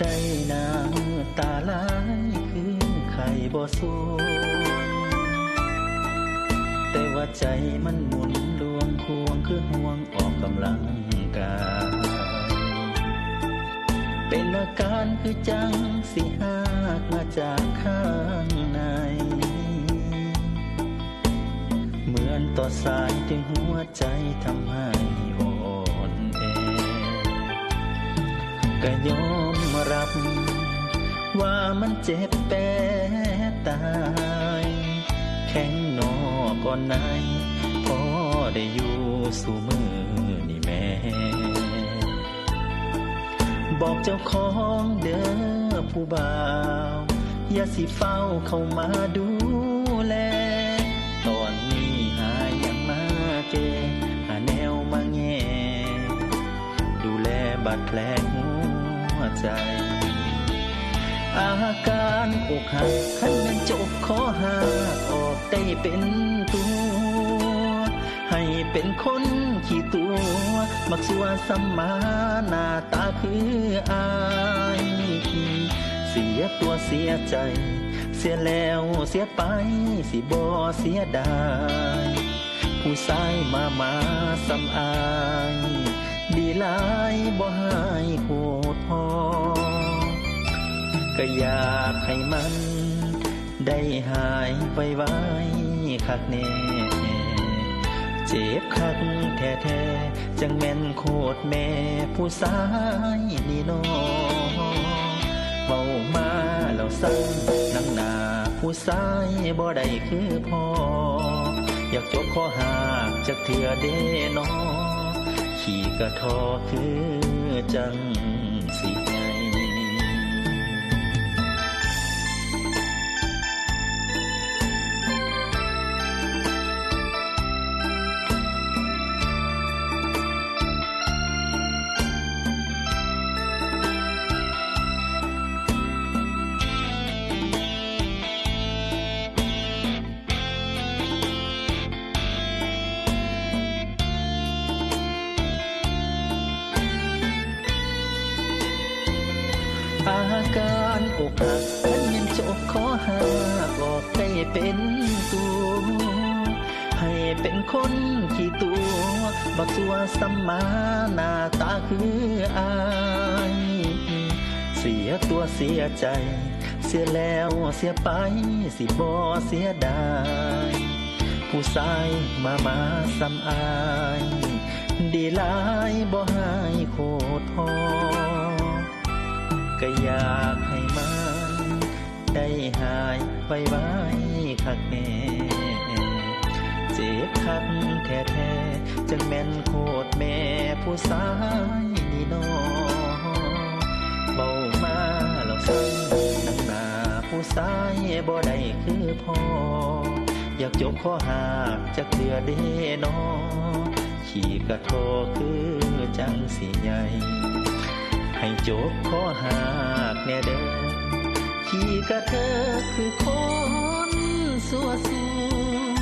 ได้น้ำตาไหลคือไข่บ่สูญแต่ว่าใจมันหมุนดวงควงคือห่วงออกกำลังกายเป็นอาการคือจังสิหากมาจากข้างใน เหมือนต่อสายถึงหัวใจทำให้อ่อนแอก็ยอม รับ ว่ามันเจ็บแปรตาย แข็งนอก่อนไหนพอได้อยู่สู่มือนี่แม่ บอกเจ้าของเด้อผู้บ่าว อย่าสิเฝ้าเข้ามาดูแล ตอนนี้หายังมาเจ หาแนวมาแง่ ดูแลบาดแผลหัว ใจ อาการอกหักขั้นมันจบขอหาออกได้เป็นตัว ให้เป็นคนขี้ตัว มักสัวสัมมาหน้าตาคืออายเสียตัวเสียใจ เสียแล้วเสียไป สิบ่เสียดายผู้ชายมามาสำอายดีหลายบ่หายโหดพอ ก็อยากให้มัน ได้หายไวๆคักแน่เจ็บคักแท้ๆจังแม่นโคตรแม่ผู้ชายนี่นอเบามาแล้วสั่งนังหนาผู้ชายบ่ได้คือพ่ออยากจบข้อหากจากเถื่อเด้นอขี่กระทอคือจังสิ การอกหักมันยังจบขอหากอกได้เป็นตัวให้เป็นคนขี้ตัวบักตัวสัมมาหน้าตาคืออายเสียตัวเสียใจ เสียแล้วเสียไปสิบ่เสียดายผู้ชายมามาสำอาย ดีหลายบ่หายโคตรพอ ก็อยากให้มันได้หายไวไวๆคักแน่เจ็บคักแท้แท้ๆจังแม่นโคตรแม่ผู้สายนี่นอเบามาแล้วสั่งน้ำหนาผู้สายบ่ได้คือพ่อ อยากจบข้อหากจากเดือเด้นอขี่กระโทคือจังสีใหญ่ ให้จบข้อหากแน่เด้อขี่กระเธอคือคนสัวสูง